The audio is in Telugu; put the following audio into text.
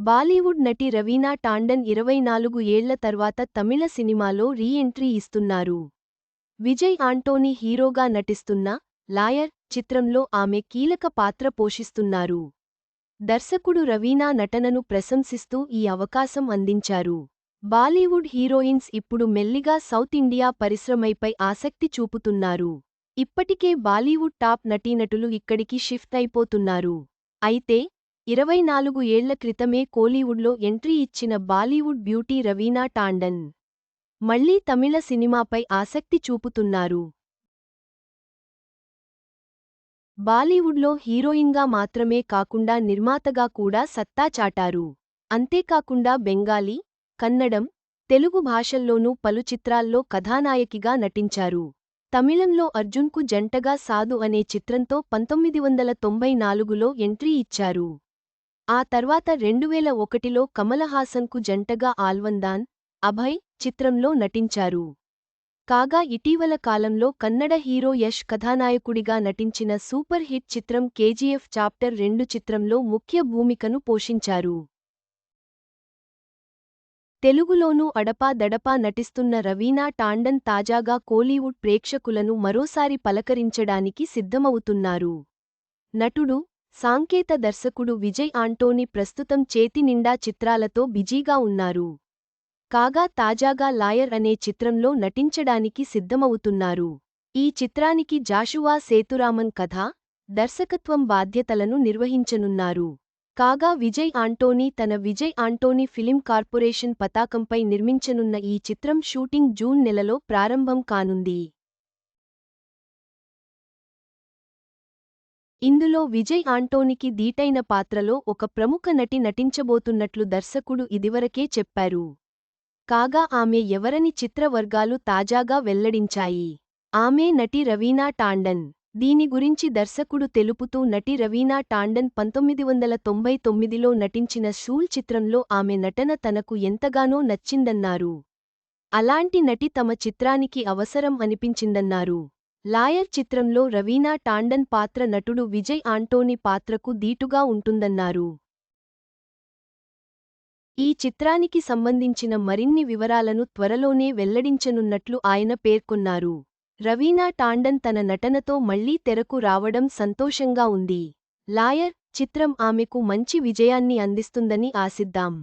బాలీవుడ్ నటి రవీనా టాండన్ ఇరవై నాలుగు ఏళ్ళ తర్వాత తమిళ సినిమాలో రీ ఎంట్రీ ఇస్తున్నారు. విజయ్ ఆంటోనీ హీరోగా నటిస్తున్న లాయర్ చిత్రంలో ఆమె కీలక పాత్ర పోషిస్తున్నారు. దర్శకుడు రవీనా నటనను ప్రశంసిస్తూ ఈ అవకాశం అందించారు. బాలీవుడ్ హీరోయిన్స్ ఇప్పుడు మెల్లిగా సౌత్ ఇండియా పరిశ్రమైపై ఆసక్తి చూపుతున్నారు. ఇప్పటికే బాలీవుడ్ టాప్ నటీనటులు ఇక్కడికి షిఫ్ట్ అయిపోతున్నారు. అయితే ఇరవై నాలుగు ఏళ్ళ క్రితమే కోలీవుడ్లో ఎంట్రీ ఇచ్చిన బాలీవుడ్ బ్యూటీ రవీనా టాండన్ మళ్ళీ తమిళ సినిమాపై ఆసక్తి చూపుతున్నారు. బాలీవుడ్లో హీరోయిన్గా మాత్రమే కాకుండా నిర్మాతగా కూడా సత్తా చాటారు. అంతేకాకుండా బెంగాలీ కన్నడం తెలుగు భాషల్లోనూ పలు చిత్రాల్లో కథానాయకిగా నటించారు. తమిళంలో అర్జున్కు జంటగా సాధు అనే చిత్రంతో పంతొమ్మిది వందల తొంభై నాలుగులో ఎంట్రీ ఇచ్చారు. ఆ తర్వాత రెండువేల ఒకటిలో కమలహాసన్కు జంటగా ఆల్వందాన్ అభయ్ చిత్రంలో నటించారు. కాగా ఇటీవల కాలంలో కన్నడ హీరో యష్ కథానాయకుడిగా నటించిన సూపర్ హిట్ చిత్రం కేజీఎఫ్ చాప్టర్ రెండు చిత్రంలో ముఖ్య భూమికను పోషించారు. తెలుగులోనూ అడపా దడపా నటిస్తున్న రవీనా టాండన్ తాజాగా కోలీవుడ్ ప్రేక్షకులను మరోసారి పలకరించడానికి సిద్ధమవుతున్నారు. నటుడు సాంకేత దర్శకుడు విజయ్ ఆంటోనీ ప్రస్తుతం చేతినిండా చిత్రాలతో బిజీగా ఉన్నారు. కాగా తాజాగా లాయర్ అనే చిత్రంలో నటించడానికి సిద్ధమవుతున్నారు. ఈ చిత్రానికి జాషువా సేతురామన్ కథ దర్శకత్వం బాధ్యతలను నిర్వహించనున్నారు. కాగా విజయ్ ఆంటోనీ తన విజయ్ ఆంటోనీ ఫిలిం కార్పొరేషన్ పతాకంపై నిర్మించనున్న ఈ చిత్రం షూటింగ్ జూన్ నెలలో ప్రారంభం కానుంది. ఇందులో విజయ్ ఆంటోనికి దీటైన పాత్రలో ఒక ప్రముఖ నటి నటించబోతున్నట్లు దర్శకుడు ఇదివరకే చెప్పారు. కాగా ఆమె ఎవరని చిత్రవర్గాలు తాజాగా వెల్లడించాయి. ఆమె నటి రవీనా టాండన్. దీని గురించి దర్శకుడు తెలుపుతూ నటి రవీనా టాండన్ పంతొమ్మిది వందల తొంభై తొమ్మిదిలో నటించిన షూల్ చిత్రంలో ఆమె నటన తనకు ఎంతగానో నచ్చిందన్నారు. అలాంటి నటి తమ చిత్రానికి అవసరం అనిపించిందన్నారు. లాయర్ చిత్రంలో రవీనా టాండన్ పాత్ర నటుడు విజయ్ ఆంటోనీ పాత్రకు దీటుగా ఉంటుందన్నారు. ఈ చిత్రానికి సంబంధించిన మరిన్ని వివరాలను త్వరలోనే వెల్లడించనున్నట్లు ఆయన పేర్కొన్నారు. రవీనా టాండన్ తన నటనతో మళ్ళీ తెరకు రావడం సంతోషంగా ఉంది. లాయర్ చిత్రం ఆమెకు మంచి విజయాన్ని అందిస్తుందని ఆశిద్దాం.